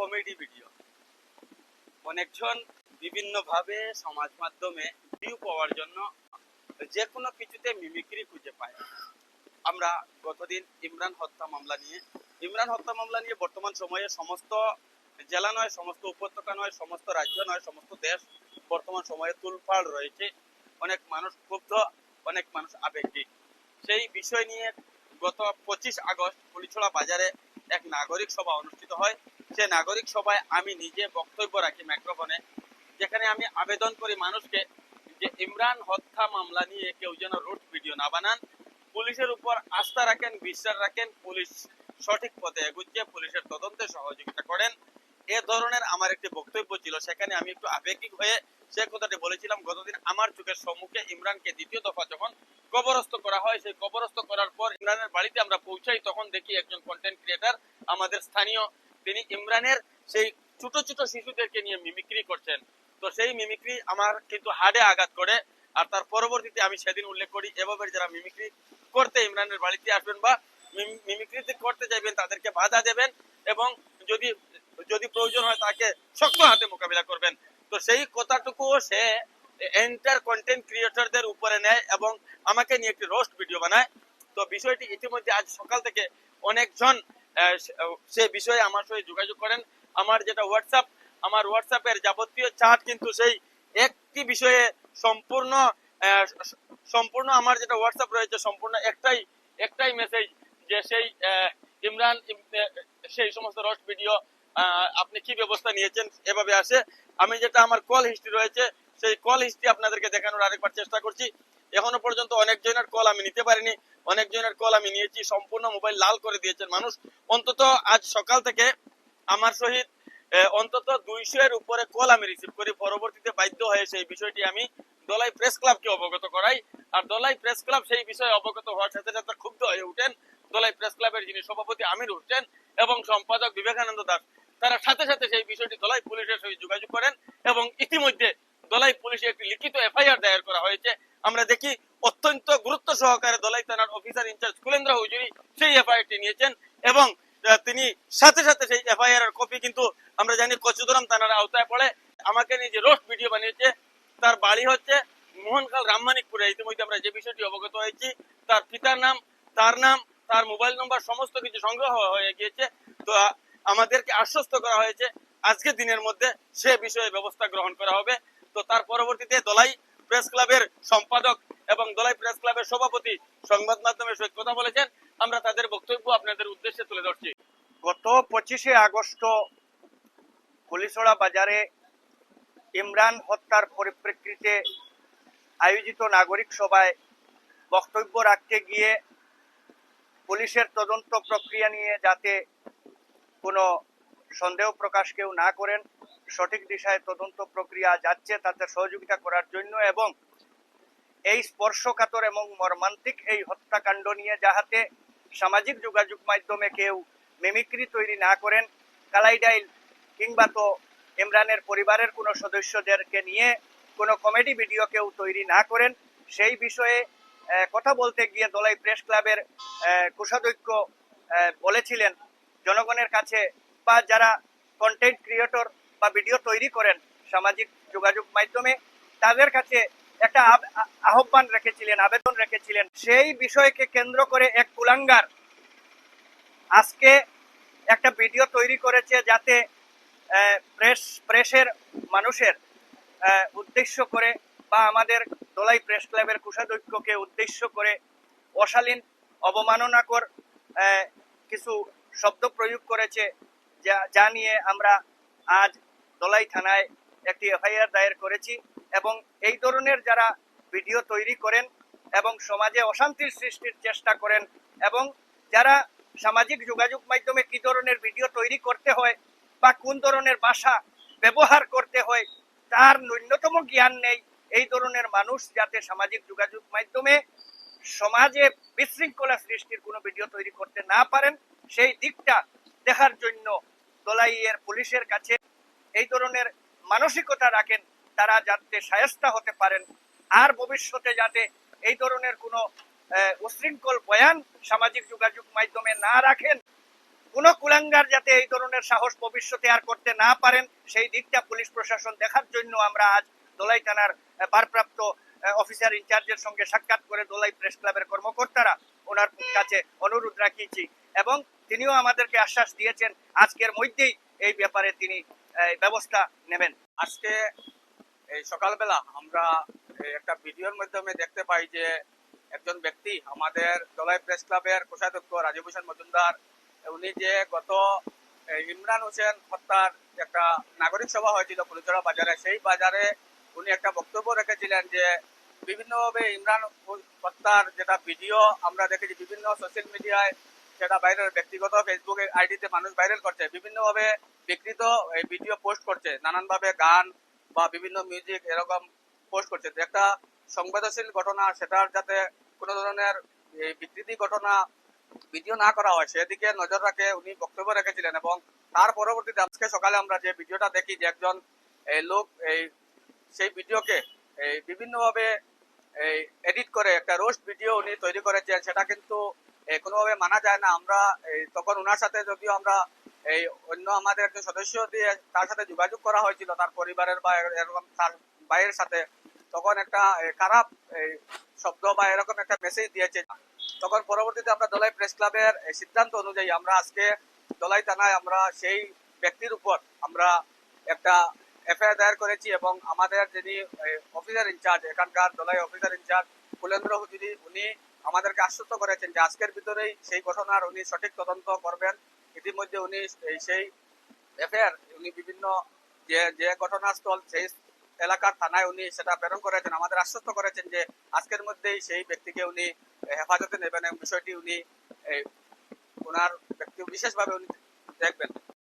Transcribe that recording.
Comedy video. অনেকজন বিভিন্নভাবে সমাজ মাধ্যমে ভিউ পাওয়ার জন্য যে কোনো কিছুতে মিমিক্রি খুঁজে পায়। আমরা গতদিন ইমরান হত্যা মামলা নিয়ে, ইমরান হত্যা মামলা নিয়ে বর্তমান সময়ে সমস্ত জেলা নয়, সমস্ত উপত্যকা নয়, সমস্ত রাজ্য নয়, সমস্ত দেশ বর্তমান সময়ে তুলফাল রয়েছে। অনেক মানুষ ক্ষুব্ধ, অনেক মানুষ আবেগিক সেই বিষয় নিয়ে গত পঁচিশ আগস্ট পুলিছড়া বাজারে এক নাগরিক সভা অনুষ্ঠিত হয়। সে নাগরিক সভায় আমি নিজে বক্তব্য রাখি মাইক্রোফোনে যেখানে আমি আবেদন করি মানুষকে যে ইমরান হত্যা মামলা নিয়ে কেউ যেন রুট ভিডিও না বানান। পুলিশের উপর আস্থা রাখেন, বিশ্বাস রাখেন, পুলিশ সঠিক পথে এগুচ্ছে, পুলিশের তদন্তে সহযোগিতা করেন। এ ধরনের আমার একটি বক্তব্য ছিল, সেখানে আমি একটু আবেগিক হয়ে সে কথাটি বলেছিলাম, গতদিন আমার চোখের সম্মুখে ইমরানকে দ্বিতীয় দফা যখন কবরস্থ করা হয়, সেই কবরস্থ করার পর ইমরানের বাড়িতে আমরা পৌঁছাই, তখন দেখি একজন কন্টেন্ট ক্রিয়েটার আমাদের স্থানীয়, তিনি ইমরানের সেই ছোট ছোট শিশুদেরকে নিয়ে মিমিক্রি করছেন। তো সেই মিমিক্রি আমার কিন্তু হাড়ে আঘাত করে, আর তার পরবর্তীতে আমি সেদিন উল্লেখ করি, এভাবে যারা মিমিক্রি করতে ইমরানের বাড়িতে আসবেন বা মিম- মিমিক্রিতে করতে চাইবেন তাদেরকে বাধা দেবেন এবং যদি যদি প্রয়োজন হয় তাকে শক্ত হাতে মোকাবিলা করবেন। তো সেই কথাটুকুও সে এন্টার কন্টেন্ট ক্রিয়েটরদের উপরে নেয় এবং আমাকে নিয়ে একটি রোস্ট ভিডিও বানায়। তো বিষয়টি ইতিমধ্যে আজ সকাল থেকে অনেকজন সে- বিষয়ে আমার সঙ্গে যোগাযোগ করেন। আমার যেটা হোয়াটসঅ্যাপ আমার হোয়াটসঅ্যাপের যাবতীয় চার্ট কিন্তু সেই একটি বিষয়ে সম্পূর্ণ সম্পূর্ণ আমার যেটা হোয়াটসঅ্যাপ রয়েছে সম্পূর্ণ একটাই একটাই মেসেজ যে সেই ইমরান সেই সমস্ত রোস্ট ভিডিও আপনি কি ব্যবস্থা নিয়েছেন? এভাবে আসে। আমি যেটা আমার কল হিস্ট্রি রয়েছে, সেই কল হিস্ট্রি আপনাদেরকে দেখানোর আরেকবার চেষ্টা করছি। এখনও পর্যন্ত অনেকজনের কল আমি নিতে পারিনি। অনেকজনের কল আমি নিয়েছি, সম্পূর্ণ মোবাইল লাল করে দিয়েছেন মানুষ। অন্তত আজ সকাল থেকে আমার সহিত অন্তত দুইশো এর উপরে কল আমি রিসিভ করি। পরবর্তীতে বাধ্য হয়ে সেই বিষয়টি আমি দলাই প্রেস ক্লাবকে অবগত করাই। আর দলাই প্রেস ক্লাব সেই বিষয়ে অবগত হওয়ার সাথে সাথে ক্ষুব্ধ হয়ে উঠেন দলাই প্রেস ক্লাবের যিনি সভাপতি আমির হোসেন এবং সম্পাদক বিবেকানন্দ দাস, তারা সাথে সাথে সেই বিষয়টি দলাই পুলিশের সঙ্গে যোগাযোগ করেন এবং ইতিমধ্যে দলাই পুলিশে একটি লিখিত এফআইআর দায়ের করা হয়েছে। আমরা দেখি অত্যন্ত গুরুত্ব সহকারে দলাই থানার অফিসার ইনচার্জ কুলেন্দ্র হুজুরি সেই এফআইআরটি নিয়েছেন এবং তিনি সাথে সাথে সেই এফআইআর এর কপি কিন্তু আমরা জানি কচুদরাম থানার আওতায় পড়ে। আমাকে নিয়ে যে রোস্ট ভিডিও বানিয়েছে, তার বাড়ি হচ্ছে মোহনখাল রামমানিকপুরে। ইতিমধ্যে আমরা যে বিষয়টি অবগত হয়েছি, তার পিতার নাম, তার নাম তার মোবাইল নম্বর সমস্ত কিছু সংগ্রহ হয়ে গিয়েছে। তো আমাদেরকে আশ্বস্ত করা হয়েছে, আজকের দিনের মধ্যে সে বিষয়ে ব্যবস্থা গ্রহণ করা হবে। তো তার পরবর্তীতে দলাই প্রেস ক্লাবের সম্পাদক এবং দলাই প্রেস ক্লাবের সভাপতি সংবাদ মাধ্যমের সহিত কথা বলেছেন। আমরা তাদের বক্তব্য আপনাদের উদ্দেশ্যে তুলে ধরছি। গত পঁচিশে আগস্ট কলিসড়া বাজারে ইমরান হত্যার পরিপ্রেক্ষিতে আয়োজিত নাগরিক সভায় বক্তব্য রাখতে গিয়ে পুলিশের তদন্ত প্রক্রিয়া নিয়ে যাতে কোনো সন্দেহ প্রকাশ কেউ না করেন, সঠিক দিশায় তদন্ত প্রক্রিয়া যাচ্ছে তাতে সহযোগিতা করার জন্য এবং এই স্পর্শকাতর এবং মর্মান্তিক এই হত্যাকাণ্ড নিয়ে যাহাতে সামাজিক যোগাযোগ মাধ্যমে কেউ মিমিক্রি তৈরি না করেন, কালাইডাইল কিংবা তো ইমরানের পরিবারের কোনো সদস্যদেরকে নিয়ে কোনো কমেডি ভিডিও কেউ তৈরি না করেন, সেই বিষয়ে কথা বলতে গিয়ে দলাই প্রেস ক্লাবের কোষাধ্যক্ষ বলেছিলেন, জনগণের কাছে বা যারা কন্টেন্ট ক্রিয়েটর বা ভিডিও তৈরি করেন সামাজিক যোগাযোগ মাধ্যমে, তাদের কাছে একটা আহ্বান রেখেছিলেন, আবেদন রেখেছিলেন। সেই বিষয়কে কেন্দ্র করে এক কুলাঙ্গার আজকে একটা ভিডিও তৈরি করেছে যাতে প্রেস, প্রেসের মানুষের উদ্দেশ্য করে বা আমাদের দলাই প্রেস ক্লাবের কোষাধ্যক্ষকে উদ্দেশ্য করে অশালীন, অবমাননাকর কিছু শব্দ প্রয়োগ করেছে যা যা নিয়ে আমরা আজ দলাই থানায় একটি এফআইআর দায়ের করেছি এবং এই ধরনের যারা ভিডিও তৈরি করেন এবং সমাজে অশান্তির সৃষ্টির চেষ্টা করেন এবং যারা সামাজিক যোগাযোগ মাধ্যমে কি ধরনের ভিডিও তৈরি করতে হয় বা কোন ধরনের ভাষা ব্যবহার করতে হয়, তার ন্যূনতম জ্ঞান নেই। এই ধরনের মানুষ যাতে সামাজিক যোগাযোগ মাধ্যমে সমাজে বিশৃঙ্খলা সৃষ্টির কোনো ভিডিও তৈরি করতে না পারেন, সেই দিকটা দেখার জন্য দলাইয়ের পুলিশের কাছে এই ধরনের মানসিকতা রাখেন, তারা যাতে সায়স্তা হতে পারেন। আর ভবিষ্যতে যাতে এই ধরনের কোনো উশৃঙ্খল বয়ান সামাজিক যোগাযোগ মাধ্যমে না রাখেন, কোন কুলাঙ্গার যাতে এই ধরনের সাহস ভবিষ্যতে আর করতে না পারেন, সেই দিকটা পুলিশ প্রশাসন দেখার জন্য আমরা আজ দোলাই থানার ভারপ্রাপ্ত অফিসার ইনচার্জের সঙ্গে সাক্ষাৎ করে দোলাই প্রেস ক্লাবের কর্মকর্তারা ওনার কাছে অনুরোধ রাখিয়েছি এবং তিনিও আমাদেরকে আশ্বাস দিয়েছেন আজকের মধ্যেই এই ব্যাপারে তিনি ব্যবস্থা নেবেন। আজকে এই সকালবেলা আমরা একটা ভিডিওর মাধ্যমে দেখতে পাই যে একজন ব্যক্তি আমাদের দলাই প্রেস ক্লাবের কোষাধ্যক্ষ রাজীব হোসেন মজুমদার, উনি যে গত ইমরান হোসেন হত্যার একটা নাগরিক সভা হয়েছিল কুলচড়া বাজারে, সেই বাজারে উনি একটা বক্তব্য রেখেছিলেন যে, বিভিন্নভাবে ইমরান হত্যার যেটা ভিডিও, আমরা দেখেছি বিভিন্ন সোশ্যাল মিডিয়ায় সেটা ভাইরাল ব্যক্তিগত ফেসবুকে আইডিতে মানুষ ভাইরাল করছে, বিভিন্নভাবে বিকৃত এই ভিডিও পোস্ট করছে, নানানভাবে গান বা বিভিন্ন মিউজিক এরকম পোস্ট করছে। একটা সংবেদনশীল ঘটনা, সেটার যাতে কোনো ধরনের বিকৃতি ঘটনা ভিডিও না করা হয়, সেদিকে নজর রাখে উনি বক্তব্য রেখেছিলেন এবং তার পরবর্তীতে আজকে সকালে আমরা যে ভিডিওটা দেখি যে একজন এই লোক, এই সেই ভিডিওকে এই বিভিন্নভাবে এই এডিট করে একটা রোস্ট ভিডিও উনি তৈরি করেছেন সেটা কিন্তু কোনোভাবে মানা যায় না। আমরা এই তখন ওনার সাথে যদিও আমরা এই অন্য আমাদের একজন সদস্য দিয়ে তার সাথে যোগাযোগ করা হয়েছিল তার পরিবারের বা এরকম তার ভাইয়ের সাথে তখন একটা খারাপ এই, শব্দ বা এরকম একটা মেসেজ দিয়েছে। তখন পরবর্তীতে আমরা দলাই প্রেস ক্লাবের সিদ্ধান্ত অনুযায়ী আমরা আজকে দলাই থানায় আমরা সেই ব্যক্তির উপর আমরা একটা এফআইআর দায়ের করেছি এবং আমাদের যিনি অফিসার ইনচার্জ এখানকার Dalai officer in charge Kulendra Hujuri উনি আমাদেরকে আশ্বস্ত করেছেন যে আজকের ভিতরেই সেই ঘটনার উনি সঠিক তদন্ত করবেন, ইতিমধ্যে উনি সেই এফআইআর, উনি বিভিন্ন যে যে ঘটনাস্থল সেই এলাকার থানায় উনি সেটা প্রেরণ করেছেন, আমাদের আশ্বস্ত করেছেন যে আজকের মধ্যেই সেই ব্যক্তিকে উনি হেফাজতে নেবেন এবং বিষয়টি উনি ওনার ব্যক্তি বিশেষভাবে উনি দেখবেন।